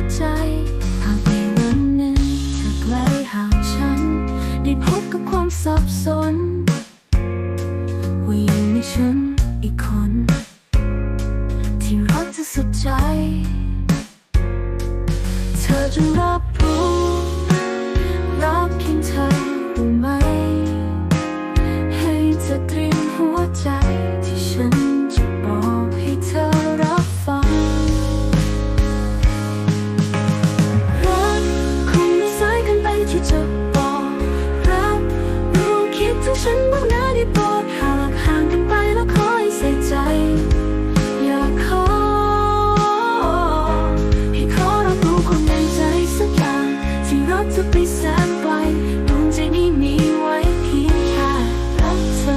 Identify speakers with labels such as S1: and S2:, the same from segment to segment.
S1: หากในวันนึ่งเธอไกลหางฉัน ได้พบกับความสับสนว่ายังมีฉันอีกคน ที่รักเธอสุดใจ เธอจงรับรู้ ฉันบ้างนะได้โปรดหากห่างกันไปแล้วคอยใส่ใจ อยากขอให้ขอรับรู้ความในใจสักอย่างที่รักเธอไปแสนไกลดวงใจนี้มีไว้เพียงแค่รักเธอ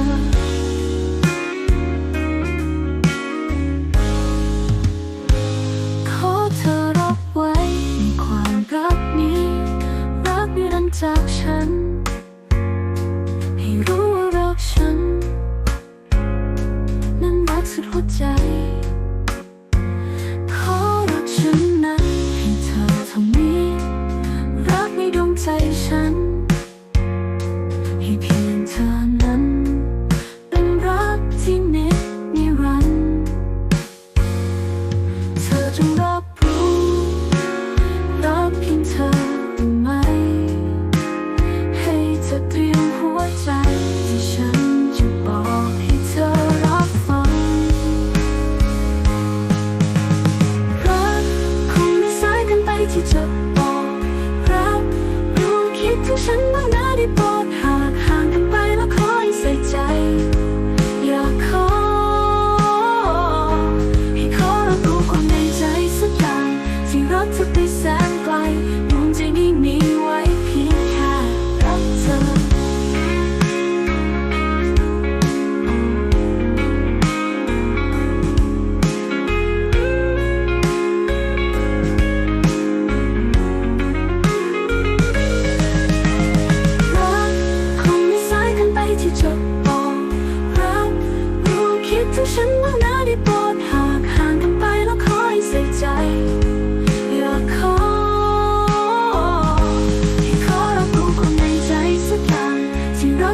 S1: ขอเธอรับไว้ในความรักนี้ รักนิรันดร์จากฉัน 从什么？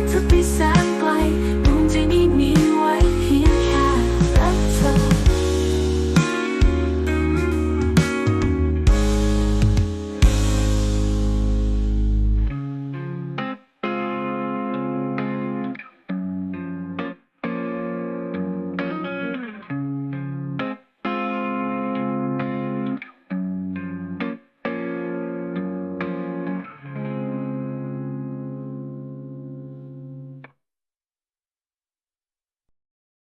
S1: to be